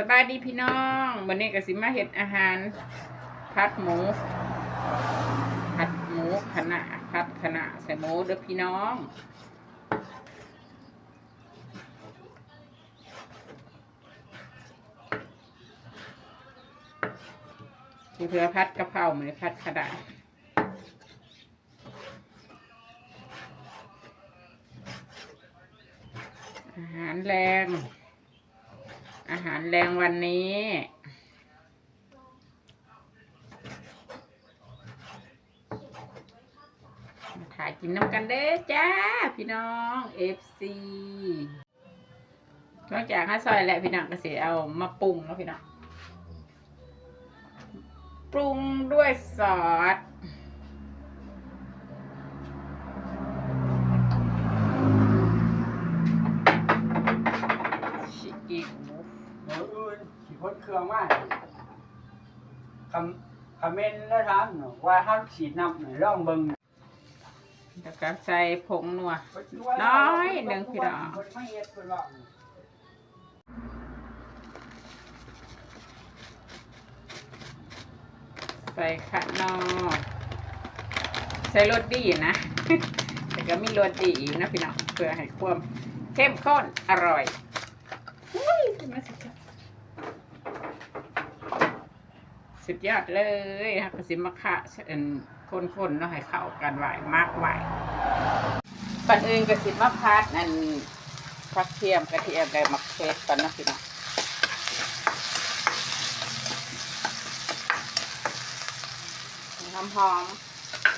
สบายดีพี่น้องวันนี้ก็สิมาเห็ดอาหารพัดหมูผัดหมูขนาพัดขนาใส่หมูเด้อพี่น้องเพื่อพัดกะเพราเหมือนพัดขนาอาหารแรง หารแรงวันนี้ มาถ่ายกินน้ำกันเด้อจ้า พี่น้องเอฟซีนอกจากข้าวซอยแล้วพี่น้องก็เสียเอามาปรุงแล้วพี่น้อง ปรุงด้วยซอส ชิอิหมู เดี๋ยว อื่นขี่พ้นเครื่องมาคำคำเมนแล้วถามหนูว่าห้ามฉีดน้ำหน่อยร่องเบิ่งแล้วก็ใส่ผงนัวน้อยหนึ่งพี่น้องคนไม่เฮ็ดคนว่าใส่ขะนอใส่รสดีนะ แต่ก็มีรสดีอีกนะพี่น้องเพื่อให้ความเข้มข้นอร่อยอุ้ยมาสิจ๊ะ สุดยอดเลยฮะกสิมะขะเอ็นคนๆเนาะให้เข้ากันไหวมากไหวก่อนอื่นกระสิมะพัดอันผักเทียมกระเทียมกับมะเขือกันนะพี่น้องหอมหอม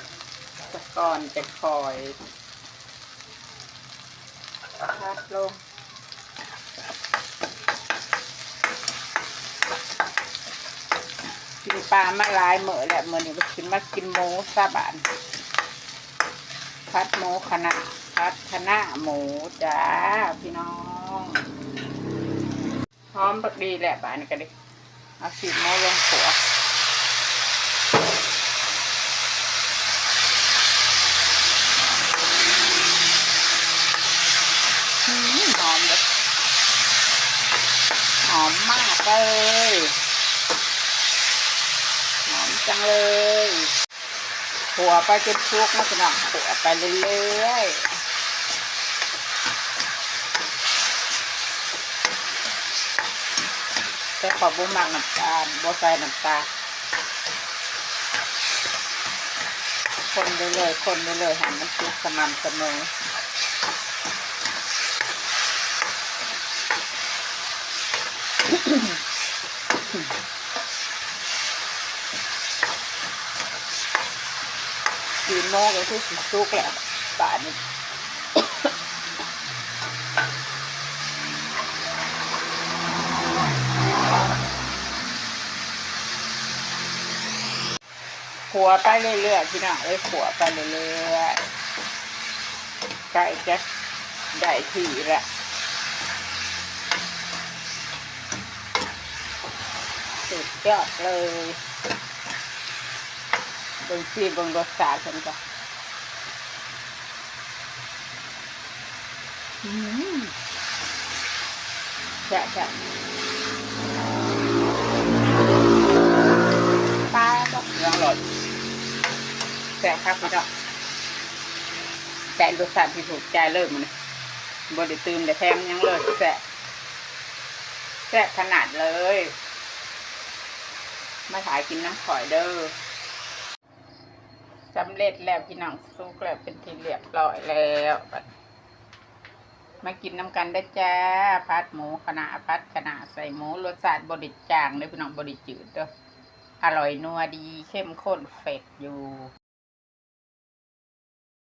ๆจะกอนจะคอยพัดลง กินปลามาหลายเหมือแหละเมื่อนี้มากินมากินหมูซาบานพัดหมูคณะพัดคณะหมูจ้าพี่น้องหอมบักดีแหละบานกันดิเอาสีหมูลงขัวหอมเลยหอมมากเลยหอม จังเลยขัวไปจนชุกนะพี่น้องขัวไปเรื่อยๆแต่ขอบุมักน้ำตาลบ่ใส่น้ำตาลคนไปเลยๆคนไปเลยๆหันมันชุกสม่ำเสมอ สีโมกก็คือสีซุกแหละบาทนี่ขัวไปเรื่อยๆพี่น้องเอ้ยขัวไปเรื่อยๆใกล้จะได้ที่ละสุดยอดเลย เบิ่งซีเบิ่งรสชาติฉันก็อืมแฉะแฉะปลาก็ยังหลอดแฉะครับพี่น้องแฉะรสชาติที่ถูกใจเลยมันนี่บไดิตื่นแต่แทมยังเลยแฉะแฉะขนาดเลย มาถ่ายกินน้ำข่อยเด้อ สำเร็จแล้วพี่น้องซุกแล้วเป็นที่เรียบร้อยแล้วมากินน้ำกันได้จ้าพัดหมูขนาพัดขนาใส่หมูรสชาติบริจางเลยพี่น้องบริจืดเด้ออร่อยนัวดีเข้มข้นเฟดอยู่